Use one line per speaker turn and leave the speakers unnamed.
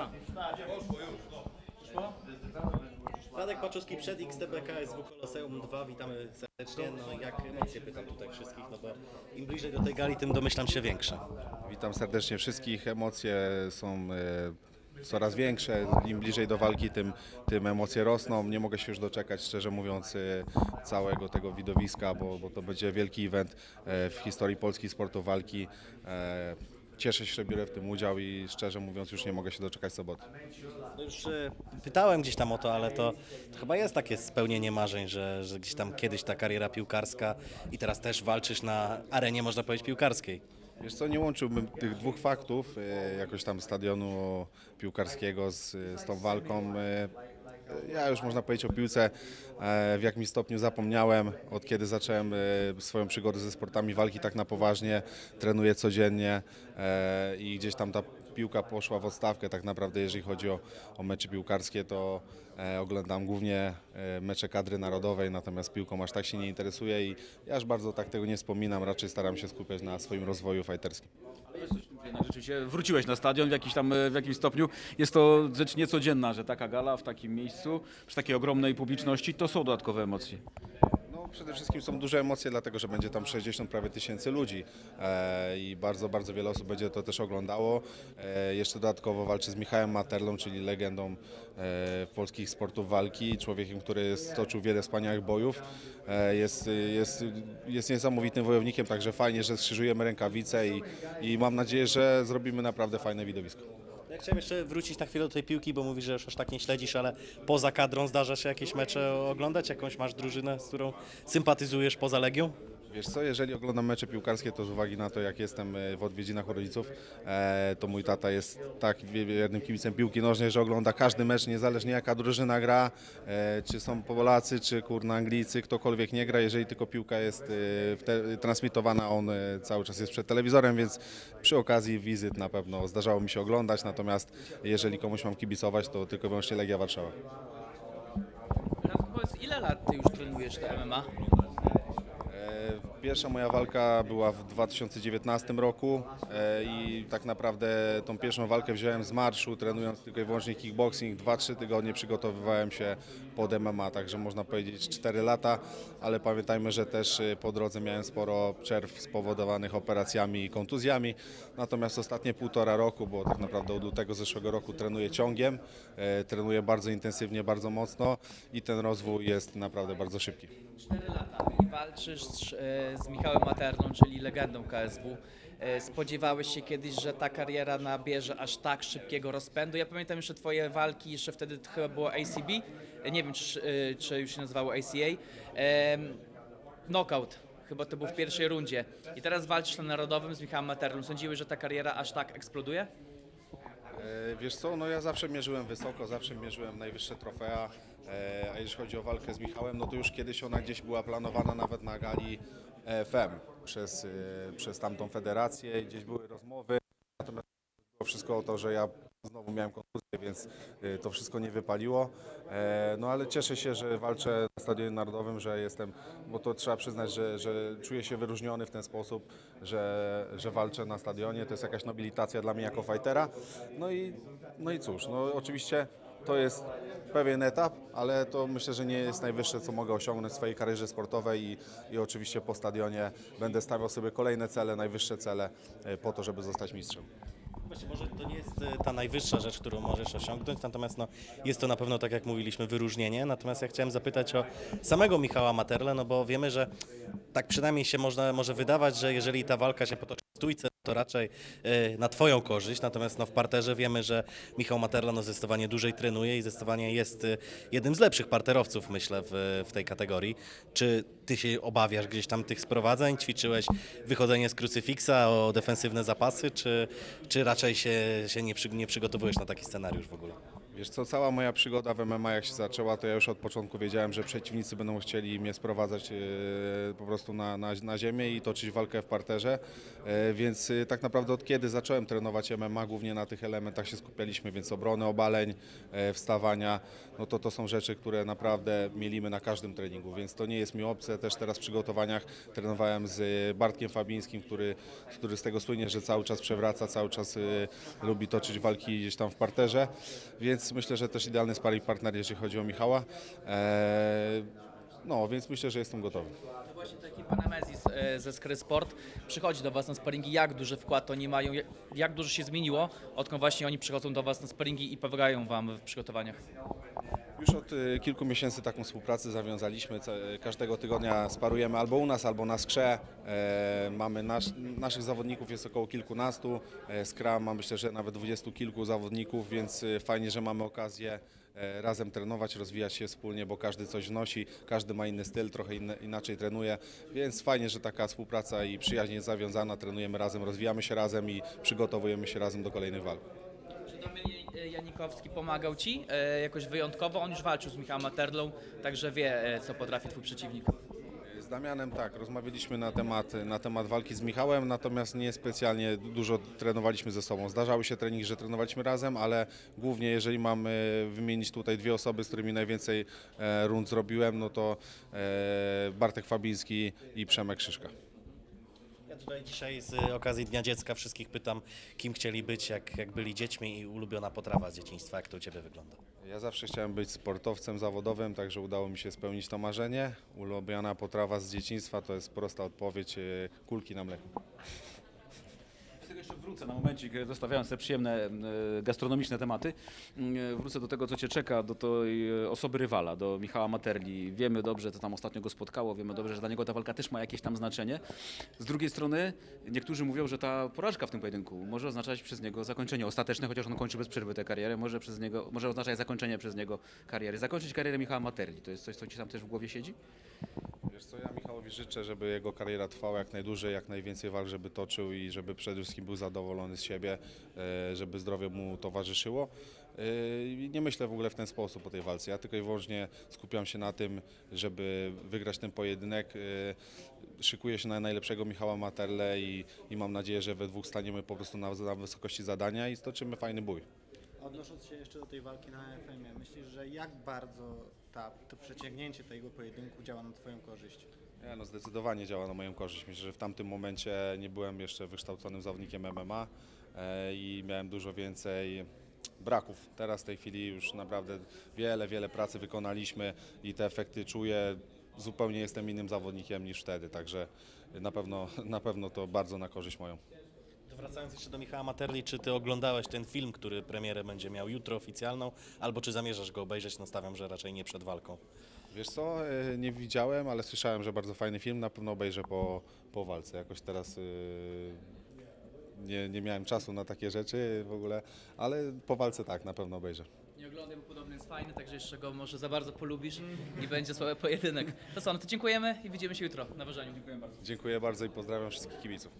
Dobra.
Radek Paczuski przed XTB KSW Koloseum 2, witamy serdecznie. No jak emocje pytam tutaj wszystkich, no bo im bliżej do tej gali, tym domyślam się większe.
Witam serdecznie wszystkich. Emocje są e, coraz większe. Im bliżej do walki, tym, tym emocje rosną. Nie mogę się już doczekać, szczerze mówiąc, e, całego tego widowiska, bo, bo to będzie wielki event e, w historii polskiej sportu walki. E, Cieszę się, że biorę w tym udział i szczerze mówiąc już nie mogę się doczekać soboty.
No już e, pytałem gdzieś tam o to, ale to, to chyba jest takie spełnienie marzeń, że, że gdzieś tam kiedyś ta kariera piłkarska i teraz też walczysz na arenie, można powiedzieć, piłkarskiej.
Wiesz co, nie łączyłbym tych dwóch faktów, e, jakoś tam stadionu piłkarskiego z, z tą walką. E, Ja już można powiedzieć o piłce e, w jakimś stopniu zapomniałem, od kiedy zacząłem e, swoją przygodę ze sportami walki tak na poważnie, trenuję codziennie e, i gdzieś tam ta piłka poszła w odstawkę tak naprawdę, jeżeli chodzi o, o mecze piłkarskie, to e, oglądam głównie e, mecze kadry narodowej, natomiast piłką aż tak się nie interesuję i ja aż bardzo tak tego nie wspominam, raczej staram się skupiać na swoim rozwoju fajterskim.
Rzeczywiście. Wróciłeś na stadion w, jakiś tam, e, w jakimś stopniu. Jest to rzecz niecodzienna, że taka gala w takim miejscu, przy takiej ogromnej publiczności, to są dodatkowe emocje.
Przede wszystkim są duże emocje, dlatego że będzie tam 60 prawie tysięcy ludzi e, i bardzo, bardzo wiele osób będzie to też oglądało. E, jeszcze dodatkowo walczę z Michałem Materlą, czyli legendą e, polskich sportów walki, człowiekiem, który stoczył wiele wspaniałych bojów. Jest, jest, jest niesamowitym wojownikiem, także fajnie, że skrzyżujemy rękawice i, i mam nadzieję, że zrobimy naprawdę fajne widowisko.
Chciałem jeszcze wrócić na chwilę do tej piłki, bo mówisz, że już aż tak nie śledzisz, ale poza kadrą zdarza się jakieś mecze oglądać? Jakąś masz drużynę, z którą sympatyzujesz poza Legią?
Wiesz co, jeżeli oglądam mecze piłkarskie, to z uwagi na to, jak jestem e, w odwiedzinach u rodziców, e, to mój tata jest tak jednym kibicem piłki nożnej, że ogląda każdy mecz, niezależnie jaka drużyna gra, e, czy są Polacy, czy kurna Anglicy, ktokolwiek nie gra, jeżeli tylko piłka jest transmitowana, on cały czas jest przed telewizorem, więc przy okazji wizyt na pewno zdarzało mi się oglądać, natomiast jeżeli komuś mam kibicować, to tylko wyłącznie Legia Warszawa.
Ile lat ty już trenujesz to MMA?
E, Pierwsza moja walka była w 2019 roku e, i tak naprawdę tą pierwszą walkę wziąłem z marszu, trenując tylko i wyłącznie kickboxing. 2-3 tygodnie przygotowywałem się pod MMA, także można powiedzieć 4 lata, ale pamiętajmy, że też e, po drodze miałem sporo przerw spowodowanych operacjami i kontuzjami. Natomiast ostatnie półtora roku, bo tak naprawdę od lutego zeszłego roku trenuję ciągiem, trenuję bardzo intensywnie, bardzo mocno i ten rozwój jest naprawdę bardzo szybki.
4 lata i walczysz z, e, z Michałem Materną, czyli legendą KSW. E, Spodziewałeś się kiedyś, że ta kariera nabierze aż tak szybkiego rozpędu? Ja pamiętam jeszcze twoje walki, jeszcze wtedy chyba było ACB, E, nie wiem czy, e, czy już się nazywało ACA. Knockout, chyba to był w pierwszej rundzie. I teraz walczysz na Narodowym z Michałem Materną. Sądziłeś, że ta kariera aż tak eksploduje?
E, Wiesz co, no ja zawsze mierzyłem wysoko, zawsze mierzyłem najwyższe trofea, e, a jeśli chodzi o walkę z Michałem, no to już kiedyś ona gdzieś była planowana nawet na gali FM przez, e, przez tamtą federację, gdzieś były rozmowy, natomiast wszystko o to, że ja znowu miałem kontuzję, więc e, to wszystko nie wypaliło, E, no ale cieszę się, że walczę na Stadionie Narodowym, że jestem, bo to trzeba przyznać, że, że czuję się wyróżniony w ten sposób, że, że walczę na stadionie, to jest jakaś nobilitacja dla mnie jako fightera, no i, no i cóż, no oczywiście to jest pewien etap, ale to myślę, że nie jest najwyższe, co mogę osiągnąć w swojej karierze sportowej i, i oczywiście po stadionie będę stawiał sobie kolejne cele, najwyższe cele e, po to, żeby zostać mistrzem.
Właśnie może to nie jest e, ta najwyższa rzecz, którą możesz osiągnąć, natomiast no, jest to na pewno, tak jak mówiliśmy, wyróżnienie. Natomiast ja chciałem zapytać o samego Michała Materle, no bo wiemy, że tak przynajmniej się można, może wydawać, że jeżeli ta walka się potoczy stójce, to raczej e, na Twoją korzyść. Natomiast no, w parterze wiemy, że Michał Materla no, zdecydowanie dłużej trenuje i zdecydowanie jest e, jednym z lepszych parterowców, myślę, w, w tej kategorii. Czy Ty się obawiasz gdzieś tam tych sprowadzeń? Ćwiczyłeś wychodzenie z krucyfiksa o defensywne zapasy, czy, czy raczej się, się nie, przy, nie przygotowujesz na taki scenariusz w ogóle?
Wiesz co, cała moja przygoda w MMA jak się zaczęła, to ja już od początku wiedziałem, że przeciwnicy będą chcieli mnie sprowadzać e, po prostu na, na, na ziemię i toczyć walkę w parterze, e, więc e, tak naprawdę od kiedy zacząłem trenować MMA, głównie na tych elementach się skupialiśmy, więc obrony, obaleń, wstawania, no to to są rzeczy, które naprawdę mielimy na każdym treningu, więc to nie jest mi obce, też teraz w przygotowaniach trenowałem z Bartkiem Fabińskim, który, który z tego słynie, że cały czas przewraca, cały czas lubi toczyć walki gdzieś tam w parterze, więc myślę, że też idealny sparring partner, jeżeli chodzi o Michała. No, więc myślę, że jestem gotowy.
No właśnie to ekipa Nemezis e, ze Skry Sport przychodzi do Was na sparingi, jak duży wkład oni mają, jak, jak dużo się zmieniło, odkąd właśnie oni przychodzą do Was na sparingi i pomagają Wam w przygotowaniach?
Już od y, kilku miesięcy taką współpracę zawiązaliśmy. Co- Każdego tygodnia sparujemy albo u nas, albo na skrze. E, mamy nasz, naszych zawodników jest około kilkunastu. E, Skra ma myślę, że nawet dwudziestu kilku zawodników, więc y, fajnie, że mamy okazję e, razem trenować, rozwijać się wspólnie, bo każdy coś wnosi, każdy ma inny styl, trochę inny, inaczej trenuje, więc fajnie, że taka współpraca i przyjaźń jest zawiązana, trenujemy razem, rozwijamy się razem i przygotowujemy się razem do kolejnych walk.
Czy e, Janikowski pomagał Ci e, jakoś wyjątkowo? On już walczył z Michałem Materlą, także wie, e, co potrafi Twój przeciwnik.
Damianem tak, rozmawialiśmy na temat, na temat walki z Michałem, natomiast nie specjalnie dużo trenowaliśmy ze sobą. Zdarzały się treningi, że trenowaliśmy razem, ale głównie jeżeli mam e, wymienić tutaj dwie osoby, z którymi najwięcej e, rund zrobiłem, no to e, Bartek Fabiński i Przemek Krzyżka.
Tutaj dzisiaj z okazji Dnia Dziecka wszystkich pytam, kim chcieli być, jak, jak byli dziećmi i ulubiona potrawa z dzieciństwa, jak to u Ciebie wygląda?
Ja zawsze chciałem być sportowcem zawodowym, także udało mi się spełnić to marzenie. Ulubiona potrawa z dzieciństwa to jest prosta odpowiedź, e, kulki na mleku.
Wrócę na momencik, zostawiając te przyjemne e, gastronomiczne tematy. E, Wrócę do tego, co Cię czeka, do tej e, osoby rywala, do Michała Materli. Wiemy dobrze, co tam ostatnio go spotkało, wiemy dobrze, że dla niego ta walka też ma jakieś tam znaczenie. Z drugiej strony niektórzy mówią, że ta porażka w tym pojedynku może oznaczać przez niego zakończenie ostateczne, chociaż on kończy bez przerwy tę karierę, może, przez niego, może oznaczać zakończenie przez niego kariery. Zakończyć karierę Michała Materli, to jest coś, co Ci tam też w głowie siedzi?
Wiesz co, ja Michałowi życzę, żeby jego kariera trwała jak najdłużej, jak najwięcej walk, żeby toczył i żeby przede wszystkim był zadowolony z siebie, e, żeby zdrowie mu towarzyszyło. E, Nie myślę w ogóle w ten sposób o tej walce. Ja tylko i wyłącznie skupiam się na tym, żeby wygrać ten pojedynek. E, Szykuję się na najlepszego Michała Materle i, i mam nadzieję, że we dwóch staniemy po prostu na, na wysokości zadania i stoczymy fajny bój.
Odnosząc się jeszcze do tej walki na FM-ie, myślisz, że jak bardzo ta, to przeciągnięcie tego pojedynku działa na Twoją korzyść?
Nie, no zdecydowanie działa na moją korzyść. Myślę, że w tamtym momencie nie byłem jeszcze wykształconym zawodnikiem MMA e, i miałem dużo więcej braków. Teraz w tej chwili już naprawdę wiele, wiele pracy wykonaliśmy i te efekty czuję. Zupełnie jestem innym zawodnikiem niż wtedy, także na pewno, na pewno to bardzo na korzyść moją.
Wracając jeszcze do Michała Materli, czy Ty oglądałeś ten film, który premierę będzie miał jutro oficjalną, albo czy zamierzasz go obejrzeć? Nastawiam, że raczej nie przed walką.
Wiesz co, e, nie widziałem, ale słyszałem, że bardzo fajny film. Na pewno obejrzę po, po walce. Jakoś teraz e, nie, nie miałem czasu na takie rzeczy w ogóle, ale po walce tak, na pewno obejrzę.
Nie oglądaj, bo podobno jest fajny, także jeszcze go może za bardzo polubisz i będzie słaby pojedynek. To co, no to dziękujemy i widzimy się jutro na ważeniu. Dziękuję bardzo.
Dziękuję bardzo i pozdrawiam wszystkich kibiców.